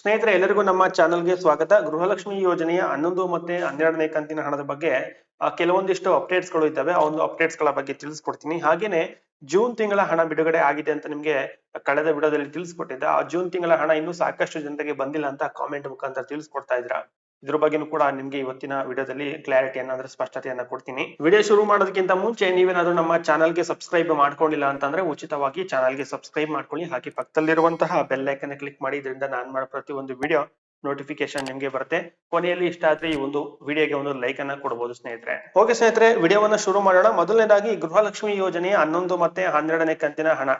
ಸ್ನೇಹಿತರೆ, ಎಲ್ಲರಿಗೂ ನಮ್ಮ ಚಾನಲ್ಗೆ ಸ್ವಾಗತ. ಗೃಹಲಕ್ಷ್ಮಿ ಯೋಜನೆಯ ಹನ್ನೊಂದು ಮತ್ತೆ ಹನ್ನೆರಡನೇ ಕಂತಿನ ಹಣದ ಬಗ್ಗೆ ಕೆಲವೊಂದಿಷ್ಟು ಅಪ್ಡೇಟ್ಸ್ಗಳು ಇದ್ದಾವೆ. ಆ ಒಂದು ಅಪ್ಡೇಟ್ಸ್ಗಳ ಬಗ್ಗೆ ತಿಳಿಸ್ಕೊಡ್ತೀನಿ. ಹಾಗೇನೆ ಜೂನ್ ತಿಂಗಳ ಹಣ ಬಿಡುಗಡೆ ಆಗಿದೆ ಅಂತ ನಿಮ್ಗೆ ಕಳೆದ ವಿಡಿಯೋದಲ್ಲಿ ತಿಳಿಸ್ಕೊಟ್ಟಿದ್ದೆ. ಆ ಜೂನ್ ತಿಂಗಳ ಹಣ ಇನ್ನೂ ಸಾಕಷ್ಟು ಜನತೆಗೆ ಬಂದಿಲ್ಲ ಅಂತ ಕಾಮೆಂಟ್ ಮುಖಾಂತರ ತಿಳಿಸ್ಕೊಡ್ತಾ ಇದ್ರ ಇದ್ರ ಬಗ್ಗೆನೂ ಕೂಡ ನಿಮ್ಗೆ ಇವತ್ತಿನ ವಿಡಿಯೋದಲ್ಲಿ ಕ್ಲಾರಿಟಿ ಅಂದ್ರೆ ಸ್ಪಷ್ಟತೆಯನ್ನ ಕೊಡ್ತೀನಿ. ವಿಡಿಯೋ ಶುರು ಮಾಡೋದಕ್ಕಿಂತ ಮುಂಚೆ ನೀವೇನಾದ್ರೂ ನಮ್ಮ ಚಾನಲ್ಗೆ ಸಬ್ಸ್ಕ್ರೈಬ್ ಮಾಡ್ಕೊಂಡಿಲ್ಲ ಅಂತಂದ್ರೆ ಉಚಿತವಾಗಿ ಚಾನಲ್ಗೆ ಸಬ್ಸ್ಕ್ರೈಬ್ ಮಾಡ್ಕೊಳ್ಳಿ. ಹಾಗೆ ಪಕ್ಕದಲ್ಲಿರುವಂತಹ ಬೆಲ್ ಐಕನ್ ಕ್ಲಿಕ್ ಮಾಡಿ, ಇದರಿಂದ ನಾನು ಮಾಡೋ ಪ್ರತಿ ಒಂದು ವಿಡಿಯೋ ನೋಟಿಫಿಕೇಶನ್ ನಿಮ್ಗೆ ಬರುತ್ತೆ. ಕೊನೆಯಲ್ಲಿ ಇಷ್ಟ ಆದ್ರೆ ಈ ಒಂದು ವಿಡಿಯೋಗೆ ಒಂದು ಲೈಕ್ ಅನ್ನ ಕೊಡಬಹುದು ಸ್ನೇಹಿತರೆ. ಓಕೆ ಸ್ನೇಹಿತರೆ, ವಿಡಿಯೋವನ್ನ ಶುರು ಮಾಡೋಣ. ಮೊದಲನೇದಾಗಿ ಗೃಹಲಕ್ಷ್ಮಿ ಯೋಜನೆ ಹನ್ನೊಂದು ಮತ್ತೆ ಹನ್ನೆರಡನೇ ಕಂತಿನ ಹಣ.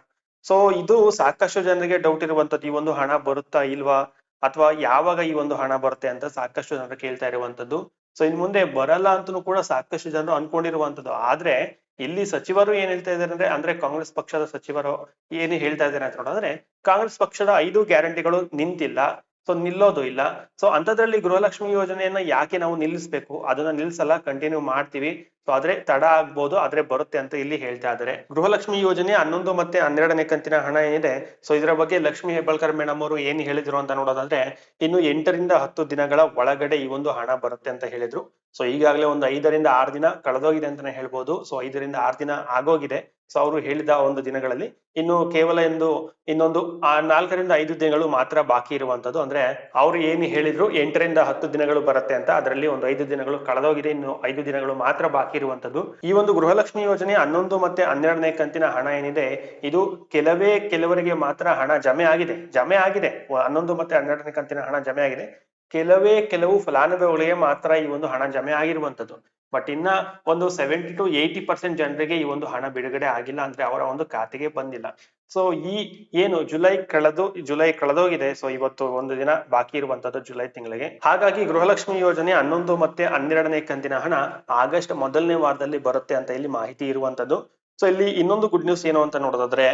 ಸೊ ಇದು ಸಾಕಷ್ಟು ಜನರಿಗೆ ಡೌಟ್ ಇರುವಂತದ್ದು, ಈ ಒಂದು ಹಣ ಬರುತ್ತಾ ಇಲ್ವಾ? ಅಥವಾ ಯಾವಾಗ ಈ ಒಂದು ಹಣ ಬರುತ್ತೆ ಅಂತ ಸಾಕಷ್ಟು ಜನರು ಕೇಳ್ತಾ ಇರುವಂತದ್ದು ಸೊ ಇನ್ ಮುಂದೆ ಬರಲ್ಲ ಅಂತನೂ ಕೂಡ ಸಾಕಷ್ಟು ಜನರು ಅನ್ಕೊಂಡಿರುವಂತದ್ದು ಆದ್ರೆ, ಇಲ್ಲಿ ಸಚಿವರು ಏನ್ ಹೇಳ್ತಾ ಇದಾರೆ ಅಂದ್ರೆ ಅಂದ್ರೆ ಕಾಂಗ್ರೆಸ್ ಪಕ್ಷದ ಸಚಿವರು ಏನು ಹೇಳ್ತಾ ಇದ್ದಾರೆ ಅಂತ ನೋಡಿದ್ರೆ, ಕಾಂಗ್ರೆಸ್ ಪಕ್ಷದ ಐದು ಗ್ಯಾರಂಟಿಗಳು ನಿಂತಿಲ್ಲ. ಸೊ ನಿಲ್ಲೋದು ಇಲ್ಲ. ಸೊ ಅಂತದ್ರಲ್ಲಿ ಗೃಹಲಕ್ಷ್ಮಿ ಯೋಜನೆಯನ್ನ ಯಾಕೆ ನಾವು ನಿಲ್ಲಿಸ್ಬೇಕು? ಅದನ್ನ ನಿಲ್ಸಲ್ಲ ಕಂಟಿನ್ಯೂ ಮಾಡ್ತೀವಿ. ಸೊ ಆದ್ರೆ ತಡ ಆಗ್ಬೋದು, ಆದ್ರೆ ಬರುತ್ತೆ ಅಂತ ಇಲ್ಲಿ ಹೇಳ್ತಾ ಇದ್ದಾರೆ. ಗೃಹಲಕ್ಷ್ಮಿ ಯೋಜನೆ ಹನ್ನೊಂದು ಮತ್ತೆ ಹನ್ನೆರಡನೇ ಕಂತಿನ ಹಣ ಏನಿದೆ? ಸೊ ಇದರ ಬಗ್ಗೆ ಲಕ್ಷ್ಮಿ ಹೆಬ್ಬಾಳ್ಕರ್ ಮೇಡಮ್ ಅವರು ಏನ್ ಹೇಳಿದ್ರು ಅಂತ ನೋಡೋದಾದ್ರೆ, ಇನ್ನು ಎಂಟರಿಂದ ಹತ್ತು ದಿನಗಳ ಒಳಗಡೆ ಈ ಒಂದು ಹಣ ಬರುತ್ತೆ ಅಂತ ಹೇಳಿದ್ರು. ಸೊ ಈಗಾಗಲೇ ಒಂದು ಐದರಿಂದ ಆರು ದಿನ ಕಳೆದೋಗಿದೆ ಅಂತಾನೆ ಹೇಳ್ಬೋದು. ಸೊ ಐದರಿಂದ ಆರು ದಿನ ಆಗೋಗಿದೆ. ಸೊ ಅವರು ಹೇಳಿದ ಒಂದು ದಿನಗಳಲ್ಲಿ ಇನ್ನು ಕೇವಲ ಎಂದು ಇನ್ನೊಂದು ಆ ನಾಲ್ಕರಿಂದ ಐದು ದಿನಗಳು ಮಾತ್ರ ಬಾಕಿ ಇರುವಂತದ್ದು ಅಂದ್ರೆ ಅವ್ರು ಏನು ಹೇಳಿದ್ರು ಎಂಟರಿಂದ ಹತ್ತು ದಿನಗಳು ಬರುತ್ತೆ ಅಂತ. ಅದರಲ್ಲಿ ಒಂದು ಐದು ದಿನಗಳು ಕಳೆದೋಗಿದೆ. ಇನ್ನು ಐದು ದಿನಗಳು ಮಾತ್ರ ಬಾಕಿ ಇರುವಂತದ್ದು ಈ ಒಂದು ಗೃಹಲಕ್ಷ್ಮಿ ಯೋಜನೆ ಹನ್ನೊಂದು ಮತ್ತೆ ಹನ್ನೆರಡನೇ ಕಂತಿನ ಹಣ ಏನಿದೆ, ಇದು ಕೆಲವೇ ಕೆಲವರಿಗೆ ಮಾತ್ರ ಹಣ ಜಮೆ ಆಗಿದೆ. ಜಮೆ ಆಗಿದೆ. ಹನ್ನೊಂದು ಮತ್ತೆ ಹನ್ನೆರಡನೇ ಕಂತಿನ ಹಣ ಜಮೆ ಆಗಿದೆ. ಕೆಲವೇ ಕೆಲವು ಫಲಾನುಭವಿಗಳಿಗೆ ಮಾತ್ರ ಈ ಒಂದು ಹಣ ಜಮೆ ಆಗಿರುವಂತದ್ದು ಬಟ್ ಇನ್ನ ಒಂದು ಸೆವೆಂಟಿ ಟು ಏಯ್ಟಿ ಪರ್ಸೆಂಟ್ ಜನರಿಗೆ ಈ ಒಂದು ಹಣ ಬಿಡುಗಡೆ ಆಗಿಲ್ಲ ಅಂದ್ರೆ ಅವರ ಒಂದು ಖಾತೆಗೆ ಬಂದಿಲ್ಲ. ಸೊ ಈ ಏನು ಜುಲೈ ಕಳೆದು, ಜುಲೈ ಕಳೆದೋಗಿದೆ. ಸೊ ಇವತ್ತು ಒಂದು ದಿನ ಬಾಕಿ ಇರುವಂತದ್ದು ಜುಲೈ ತಿಂಗಳಿಗೆ. ಹಾಗಾಗಿ ಗೃಹಲಕ್ಷ್ಮಿ ಯೋಜನೆ ಹನ್ನೊಂದು ಮತ್ತೆ ಹನ್ನೆರಡನೇ ಕಂತಿನ ಹಣ ಆಗಸ್ಟ್ ಮೊದಲನೇ ವಾರದಲ್ಲಿ ಬರುತ್ತೆ ಅಂತ ಇಲ್ಲಿ ಮಾಹಿತಿ ಇರುವಂತದ್ದು ಸೊ ಇಲ್ಲಿ ಇನ್ನೊಂದು ಗುಡ್ ನ್ಯೂಸ್ ಏನು ಅಂತ ನೋಡೋದಾದ್ರೆ,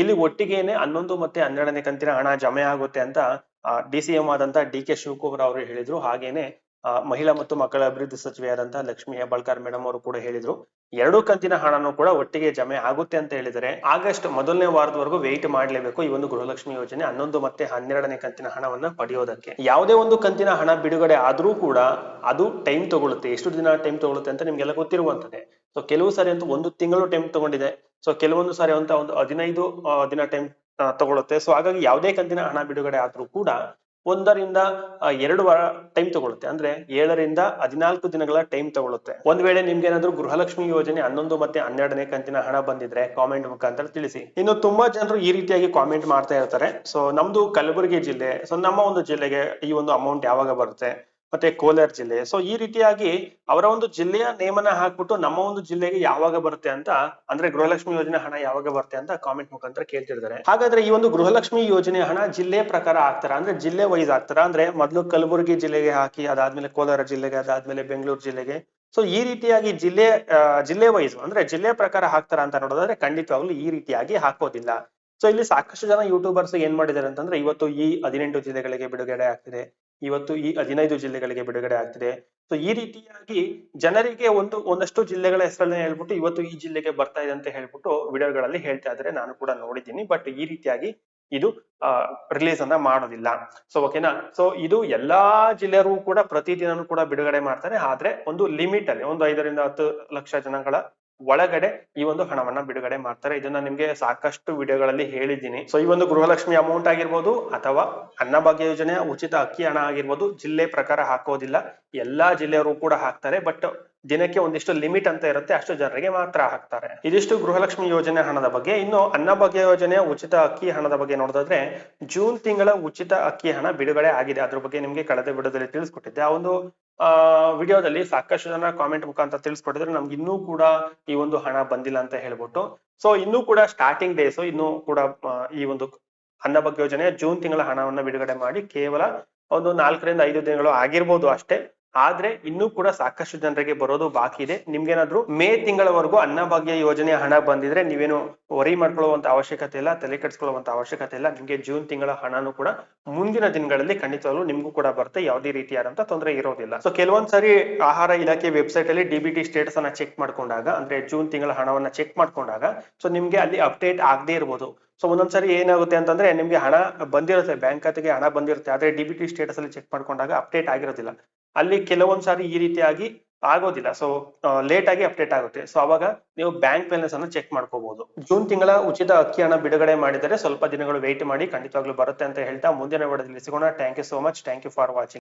ಇಲ್ಲಿ ಒಟ್ಟಿಗೆನೆ ಹನ್ನೊಂದು ಮತ್ತೆ ಹನ್ನೆರಡನೇ ಕಂತಿನ ಹಣ ಜಮೆ ಆಗುತ್ತೆ ಅಂತ ಡಿ ಸಿ ಎಂ ಆದಂತ ಡಿ ಕೆ ಶಿವಕುಮಾರ್ ಅವರು ಹೇಳಿದ್ರು. ಹಾಗೇನೆ ಮಹಿಳಾ ಮತ್ತು ಮಕ್ಕಳ ಅಭಿವೃದ್ಧಿ ಸಚಿವೆಯಾದಂತಹ ಲಕ್ಷ್ಮಿ ಹೆಬ್ಬಾಳ್ಕರ್ ಮೇಡಮ್ ಅವರು ಕೂಡ ಹೇಳಿದ್ರು. ಎರಡು ಕಂತಿನ ಹಣನೂ ಕೂಡ ಒಟ್ಟಿಗೆ ಜಮೆ ಆಗುತ್ತೆ ಅಂತ ಹೇಳಿದರೆ, ಆಗಸ್ಟ್ ಮೊದಲನೇ ವಾರದವರೆಗೂ ವೆಯ್ಟ್ ಮಾಡಲೇಬೇಕು ಈ ಒಂದು ಗೃಹಲಕ್ಷ್ಮಿ ಯೋಜನೆ. ಹನ್ನೊಂದು ಮತ್ತೆ ಹನ್ನೆರಡನೇ ಕಂತಿನ ಹಣವನ್ನ ಪಡೆಯೋದಕ್ಕೆ. ಯಾವುದೇ ಒಂದು ಕಂತಿನ ಹಣ ಬಿಡುಗಡೆ ಆದ್ರೂ ಕೂಡ ಅದು ಟೈಮ್ ತಗೊಳುತ್ತೆ. ಎಷ್ಟು ದಿನ ಟೈಮ್ ತಗೊಳುತ್ತೆ ಅಂತ ನಿಮ್ಗೆಲ್ಲ ಗೊತ್ತಿರುವಂತದ್ದೇ ಸೊ ಕೆಲವು ಸಾರಿ ಅಂತೂ ಒಂದು ತಿಂಗಳು ಟೈಮ್ ತಗೊಂಡಿದೆ. ಸೊ ಕೆಲವೊಂದು ಸಾರಿ ಅಂತ ಒಂದು ಹದಿನೈದು ದಿನ ಟೈಮ್ ತಗೊಳುತ್ತೆ. ಸೊ ಹಾಗಾಗಿ ಯಾವುದೇ ಕಂತಿನ ಹಣ ಬಿಡುಗಡೆ ಆದ್ರೂ ಕೂಡ ಒಂದರಿಂದ ಎರಡು ವಾರ ಟೈಮ್ ತಗೊಳುತ್ತೆ. ಅಂದ್ರೆ ಏಳರಿಂದ ಹದಿನಾಲ್ಕು ದಿನಗಳ ಟೈಮ್ ತಗೊಳುತ್ತೆ. ಒಂದ್ ವೇಳೆ ನಿಮ್ಗೆ ಏನಾದ್ರು ಗೃಹಲಕ್ಷ್ಮಿ ಯೋಜನೆ ಹನ್ನೊಂದು ಮತ್ತೆ ಹನ್ನೆರಡನೇ ಕಂತಿನ ಹಣ ಬಂದಿದ್ರೆ ಕಾಮೆಂಟ್ ಮುಖಾಂತರ ತಿಳಿಸಿ. ಇನ್ನು ತುಂಬಾ ಜನರು ಈ ರೀತಿಯಾಗಿ ಕಾಮೆಂಟ್ ಮಾಡ್ತಾ ಇರ್ತಾರೆ. ಸೊ ನಮ್ದು ಕಲಬುರಗಿ ಜಿಲ್ಲೆ ಸೊ ನಮ್ಮ ಒಂದು ಜಿಲ್ಲೆಗೆ ಈ ಒಂದು ಅಮೌಂಟ್ ಯಾವಾಗ ಬರುತ್ತೆ? ಮತ್ತೆ ಕೋಲಾರ ಜಿಲ್ಲೆ. ಸೊ ಈ ರೀತಿಯಾಗಿ ಅವರ ಒಂದು ಜಿಲ್ಲೆಯ ನೇಮನ ಹಾಕ್ಬಿಟ್ಟು ನಮ್ಮ ಒಂದು ಜಿಲ್ಲೆಗೆ ಯಾವಾಗ ಬರುತ್ತೆ ಅಂತ, ಅಂದ್ರೆ ಗೃಹಲಕ್ಷ್ಮಿ ಯೋಜನೆ ಹಣ ಯಾವಾಗ ಬರುತ್ತೆ ಅಂತ ಕಾಮೆಂಟ್ ಮುಖಾಂತರ ಕೇಳ್ತಿರ್ತಾರೆ. ಹಾಗಾದ್ರೆ ಈ ಒಂದು ಗೃಹಲಕ್ಷ್ಮಿ ಯೋಜನೆ ಹಣ ಜಿಲ್ಲೆ ಪ್ರಕಾರ ಆಗ್ತಾರ ಅಂದ್ರೆ ಜಿಲ್ಲೆ ವೈಸ್ ಆಗ್ತಾರ ಅಂದ್ರೆ ಮೊದಲು ಕಲಬುರಗಿ ಜಿಲ್ಲೆಗೆ ಹಾಕಿ, ಅದಾದ್ಮೇಲೆ ಕೋಲಾರ ಜಿಲ್ಲೆಗೆ, ಅದಾದ್ಮೇಲೆ ಬೆಂಗಳೂರು ಜಿಲ್ಲೆಗೆ. ಸೊ ಈ ರೀತಿಯಾಗಿ ಜಿಲ್ಲೆ ಜಿಲ್ಲೆ ವೈಸ್ ಅಂದ್ರೆ ಜಿಲ್ಲೆ ಪ್ರಕಾರ ಹಾಕ್ತಾರ ಅಂತ ನೋಡೋದಾದ್ರೆ ಖಂಡಿತವಾಗ್ಲೂ ಈ ರೀತಿಯಾಗಿ ಹಾಕೋದಿಲ್ಲ. ಸೊ ಇಲ್ಲಿ ಸಾಕಷ್ಟು ಜನ ಯೂಟ್ಯೂಬರ್ಸ್ ಏನ್ ಮಾಡಿದ್ದಾರೆ ಅಂತಂದ್ರೆ ಇವತ್ತು ಈ ಹದಿನೆಂಟು ಜಿಲ್ಲೆಗಳಿಗೆ ಬಿಡುಗಡೆ ಆಗ್ತಿದೆ. ಇವತ್ತು ಈ ಹದಿನೈದು ಜಿಲ್ಲೆಗಳಿಗೆ ಬಿಡುಗಡೆ ಆಗ್ತಿದೆ. ಸೊ ಈ ರೀತಿಯಾಗಿ ಜನರಿಗೆ ಒಂದು, ಒಂದಷ್ಟು ಜಿಲ್ಲೆಗಳ ಹೆಸರನ್ನ ಹೇಳ್ಬಿಟ್ಟು ಇವತ್ತು ಈ ಜಿಲ್ಲೆಗೆ ಬರ್ತಾ ಇದೆ ಅಂತ ಹೇಳ್ಬಿಟ್ಟು ವಿಡಿಯೋಗಳಲ್ಲಿ ಹೇಳ್ತಾ ಇದ್ರೆ ನಾನು ಕೂಡ ನೋಡಿದ್ದೀನಿ. ಬಟ್ ಈ ರೀತಿಯಾಗಿ ಇದು ರಿಲೀಸ್ ಅನ್ನ ಮಾಡೋದಿಲ್ಲ. ಸೊ ಓಕೆನಾ ಸೊ ಇದು ಎಲ್ಲಾ ಜಿಲ್ಲೆಯರು ಕೂಡ ಪ್ರತಿದಿನನೂ ಕೂಡ ಬಿಡುಗಡೆ ಮಾಡ್ತಾರೆ. ಆದ್ರೆ ಒಂದು ಲಿಮಿಟ್ ಅಲ್ಲಿ, ಒಂದು ಐದರಿಂದ ಹತ್ತು ಲಕ್ಷ ಜನಗಳ ಒಳಗಡೆ ಈ ಒಂದು ಹಣವನ್ನ ಬಿಡುಗಡೆ ಮಾಡ್ತಾರೆ. ಇದನ್ನ ನಿಮ್ಗೆ ಸಾಕಷ್ಟು ವಿಡಿಯೋಗಳಲ್ಲಿ ಹೇಳಿದ್ದೀನಿ. ಸೊ ಈ ಒಂದು ಗೃಹಲಕ್ಷ್ಮಿ ಅಮೌಂಟ್ ಆಗಿರ್ಬೋದು ಅಥವಾ ಅನ್ನಭಾಗ್ಯ ಯೋಜನೆಯ ಉಚಿತ ಅಕ್ಕಿ ಹಣ ಆಗಿರ್ಬೋದು, ಜಿಲ್ಲೆ ಪ್ರಕಾರ ಹಾಕೋದಿಲ್ಲ. ಎಲ್ಲಾ ಜಿಲ್ಲೆಯವರು ಕೂಡ ಹಾಕ್ತಾರೆ. ಬಟ್ ದಿನಕ್ಕೆ ಒಂದಿಷ್ಟು ಲಿಮಿಟ್ ಅಂತ ಇರುತ್ತೆ. ಅಷ್ಟು ಜನರಿಗೆ ಮಾತ್ರ ಹಾಕ್ತಾರೆ. ಇದಿಷ್ಟು ಗೃಹಲಕ್ಷ್ಮಿ ಯೋಜನೆ ಹಣದ ಬಗ್ಗೆ. ಇನ್ನು ಅನ್ನಭಾಗ್ಯ ಯೋಜನೆಯ ಉಚಿತ ಅಕ್ಕಿ ಹಣದ ಬಗ್ಗೆ ನೋಡೋದಾದ್ರೆ, ಜೂನ್ ತಿಂಗಳ ಉಚಿತ ಅಕ್ಕಿ ಹಣ ಬಿಡುಗಡೆ ಆಗಿದೆ. ಅದ್ರ ಬಗ್ಗೆ ನಿಮ್ಗೆ ಕಳೆದ ಬಿಡದಲ್ಲಿ ತಿಳಿಸ್ಕೊಟ್ಟಿದ್ದೆ. ಆ ಒಂದು ಆ, ವಿಡಿಯೋದಲ್ಲಿ ಸಾಕಷ್ಟು ಜನ ಕಾಮೆಂಟ್ ಮುಖಾಂತರ ತಿಳಿಸ್ಕೊಟ್ಟಿದ್ರೆ ನಮ್ಗೆ ಇನ್ನೂ ಕೂಡ ಈ ಒಂದು ಹಣ ಬಂದಿಲ್ಲ ಅಂತ ಹೇಳ್ಬಿಟ್ಟು. ಸೊ ಇನ್ನೂ ಕೂಡ ಸ್ಟಾರ್ಟಿಂಗ್ ಡೇಸ್ ಇನ್ನೂ ಕೂಡ ಈ ಒಂದು ಅನ್ನಭಾಗ್ಯ ಯೋಜನೆ ಜೂನ್ ತಿಂಗಳ ಹಣವನ್ನ ಬಿಡುಗಡೆ ಮಾಡಿ ಕೇವಲ ಒಂದು ನಾಲ್ಕರಿಂದ ಐದು ದಿನಗಳು ಆಗಿರ್ಬೋದು ಅಷ್ಟೇ. ಆದ್ರೆ ಇನ್ನೂ ಕೂಡ ಸಾಕಷ್ಟು ಜನರಿಗೆ ಬರೋದು ಬಾಕಿ ಇದೆ. ನಿಮ್ಗೇನಾದ್ರೂ ಮೇ ತಿಂಗಳವರೆಗೂ ಅನ್ನಭಾಗ್ಯ ಯೋಜನೆ ಹಣ ಬಂದಿದ್ರೆ ನೀವೇನು ವರಿ ಮಾಡ್ಕೊಳ್ಳುವಂತ ಅವಶ್ಯಕತೆ ಇಲ್ಲ, ತಲೆ ಕೆಡಿಸ್ಕೊಳ್ಳುವಂತ ಅವಶ್ಯಕತೆ ಇಲ್ಲ. ನಿಮ್ಗೆ ಜೂನ್ ತಿಂಗಳ ಹಣನೂ ಕೂಡ ಮುಂದಿನ ದಿನಗಳಲ್ಲಿ ಖಂಡಿತವಾಗ್ಲೂ ನಿಮ್ಗೂ ಕೂಡ ಬರುತ್ತೆ. ಯಾವುದೇ ರೀತಿಯಾದಂತ ತೊಂದರೆ ಇರೋದಿಲ್ಲ. ಸೊ ಕೆಲವೊಂದ್ ಸಾರಿ ಆಹಾರ ಇಲಾಖೆ ವೆಬ್ಸೈಟ್ ಅಲ್ಲಿ ಡಿಬಿಟಿ ಸ್ಟೇಟಸ್ ಅನ್ನ ಚೆಕ್ ಮಾಡ್ಕೊಂಡಾಗ, ಅಂದ್ರೆ ಜೂನ್ ತಿಂಗಳ ಹಣವನ್ನ ಚೆಕ್ ಮಾಡ್ಕೊಂಡಾಗ ಸೊ ನಿಮ್ಗೆ ಅಲ್ಲಿ ಅಪ್ಡೇಟ್ ಆಗದೆ ಇರ್ಬೋದು. ಸೊ ಒಂದೊಂದ್ಸರಿ ಏನಾಗುತ್ತೆ ಅಂತಂದ್ರೆ ನಿಮ್ಗೆ ಹಣ ಬಂದಿರುತ್ತೆ ಬ್ಯಾಂಕ್ ಖಾತೆಗೆ ಹಣ ಬಂದಿರುತ್ತೆ, ಆದ್ರೆ ಡಿಬಿಟಿ ಸ್ಟೇಟಸ್ ಅಲ್ಲಿ ಚೆಕ್ ಮಾಡ್ಕೊಂಡಾಗ ಅಪ್ಡೇಟ್ ಆಗಿರೋದಿಲ್ಲ. ಅಲ್ಲಿ ಕೆಲವೊಂದ್ ಸಾರಿ ಈ ರೀತಿಯಾಗಿ ಆಗೋದಿಲ್ಲ. ಸೊ ಲೇಟ್ ಆಗಿ ಅಪ್ಡೇಟ್ ಆಗುತ್ತೆ. ಸೊ ಅವಾಗ ನೀವು ಬ್ಯಾಂಕ್ ಬ್ಯಾಲೆನ್ಸ್ ಅನ್ನು ಚೆಕ್ ಮಾಡ್ಕೋಬಹುದು ಜೂನ್ ತಿಂಗಳ ಉಚಿತ ಅಕ್ಕಿ ಹಣ ಬಿಡುಗಡೆ ಮಾಡಿದರೆ ಸ್ವಲ್ಪ ದಿನಗಳು ವೇಟ್ ಮಾಡಿ ಖಂಡಿತವಾಗ್ಲೂ ಬರುತ್ತೆ ಅಂತ ಹೇಳ್ತಾ ಮುಂದಿನ ವಿಡಿಯೋದಲ್ಲಿ ಸಿಗೋಣ. Thank you so much thank you for watching